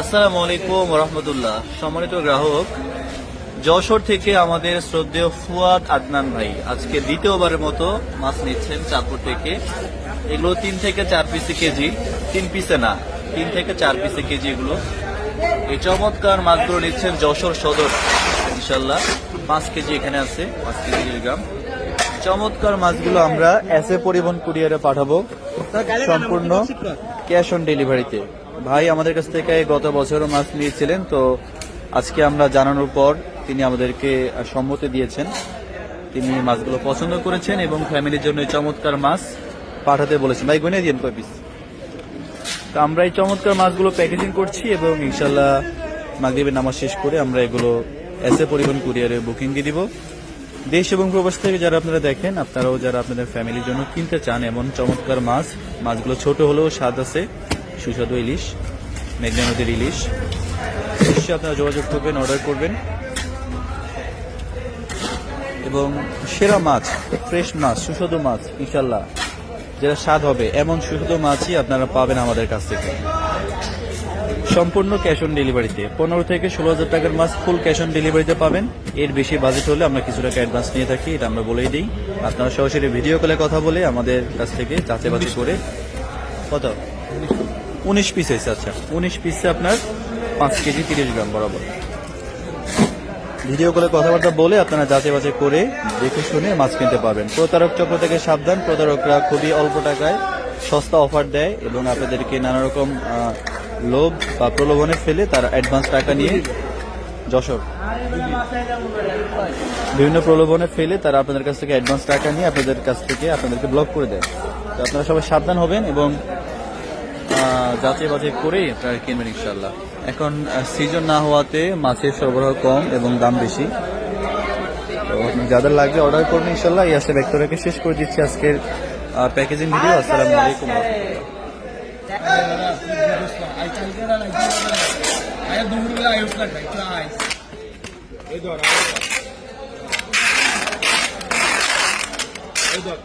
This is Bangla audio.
আসসালামু আলাইকুম রহমতুল্লাহ সম্মানিত গ্রাহক, যশোর থেকে আমাদের শ্রদ্ধেয় ফুয়াদ আদনান ভাই আজকে দ্বিতীয়বারের মতো মাছ নিচ্ছেন চাঁদপুর থেকে। এগুলো তিন থেকে চার পিসে কেজি, তিন পিসে না, তিন থেকে চার পিসে কেজি এগুলো। এই চমৎকার মাছগুলো নিচ্ছেন যশোর সদর ইনশাল্লাহ পাঁচ কেজি এখানে আছে, পাঁচ কেজি গ্রাম। চমৎকার মাছগুলো আমরা এসে পরিবহন কুরিয়ারে পাঠাবো। সম্পূর্ণ ক্যাশ অন ডেলিভারিতে। ভাই আমাদের কাছ থেকে গত বছরও মাছ নিয়েছিলেন তো আজকে আমরা জানানোর পর তিনি আমাদেরকে সম্মতি দিয়েছেন। তিনি মাছগুলো পছন্দ করেছেন এবং ফ্যামিলির জন্য চমৎকার মাছ পাঠাতে বলেছেন। ভাই গুনে দিন কয় পিস তো আমরা এই চমৎকার মাছগুলো প্যাকেজিং করছি এবং ইনশাল্লাহ মাগরিবের নামাজ শেষ করে আমরা এগুলো এসে পরিবহন কুরিয়ারে বুকিং দিয়ে দিব। দেশ এবং প্রবাস থেকে যারা আপনারা দেখেন, আপনারাও যারা আপনাদের ফ্যামিলির জন্য কিনতে চান, এমন চমৎকার মাছ, মাছগুলো ছোট হলেও স্বাদ আছে, সুস্বাদু ইলিশ, মেঘনা নদীর ইলিশ। নিশ্চয়ই আপনারা যোগাযোগ করবেন, অর্ডার করবেন। এবং সেরা মাছ, ফ্রেশ মাছ, সুস্বাদু মাছ ইনশাল্লাহ যেটা স্বাদ হবে, এমন সুস্বাদু মাছই আপনারা পাবেন আমাদের কাছ থেকে। সম্পূর্ণ ক্যাশ অন ডেলিভারিতে পনেরো থেকে ষোলো হাজার টাকার মাছ ফুল ক্যাশ অন ডেলিভারিতে পাবেন। এর বেশি বাজেট হলে আমরা কিছু টাকা অ্যাডভান্স নিয়ে থাকি, এটা আমরা বলেই দিই। আপনারা সরাসরি ভিডিও কলে কথা বলে আমাদের কাছ থেকে বাছাই করে কত? উনিশ পিস হয়েছে আচ্ছা। উনিশ পিসে আপনার পাঁচ কেজি তিরিশ গ্রাম বরাবর। ভিডিও কলে কথাবার্তা বলে আপনারা যাচাই বাছাই করে দেখে শুনে মাছ কিনতে পারবেন। প্রতারক চক্র থেকে সাবধান। প্রতারকরা খুবই অল্প টাকায় সস্তা অফার দেয় এবং আপনাদেরকে নানা রকম লোভ বা প্রলোভনে ফেলে তারা অ্যাডভান্স টাকা নিয়ে যশোর। বিভিন্ন প্রলোভনে ফেলে তারা আপনাদের কাছ থেকে অ্যাডভান্স টাকা নিয়ে আপনাদের কাছ থেকে আপনাদেরকে ব্লক করে দেয়। তো আপনারা সবাই সাবধান হবেন এবং যাচাই বাছাই করেই আপনারা কিনবেন ইনশাল্লাহ এখন সিজন না হওয়াতে মাছের সরবরাহ কম এবং দাম বেশি। তো যাদের লাগবে অর্ডার করবেন ইনশাল্লাহ এই আসে ব্যক্ত রেখে শেষ করে দিচ্ছি আজকের প্যাকেজিং ভিডিও আসসালামু আলাইকুম Ayo dulu lah, ayo lah, guys. Edor, Edor,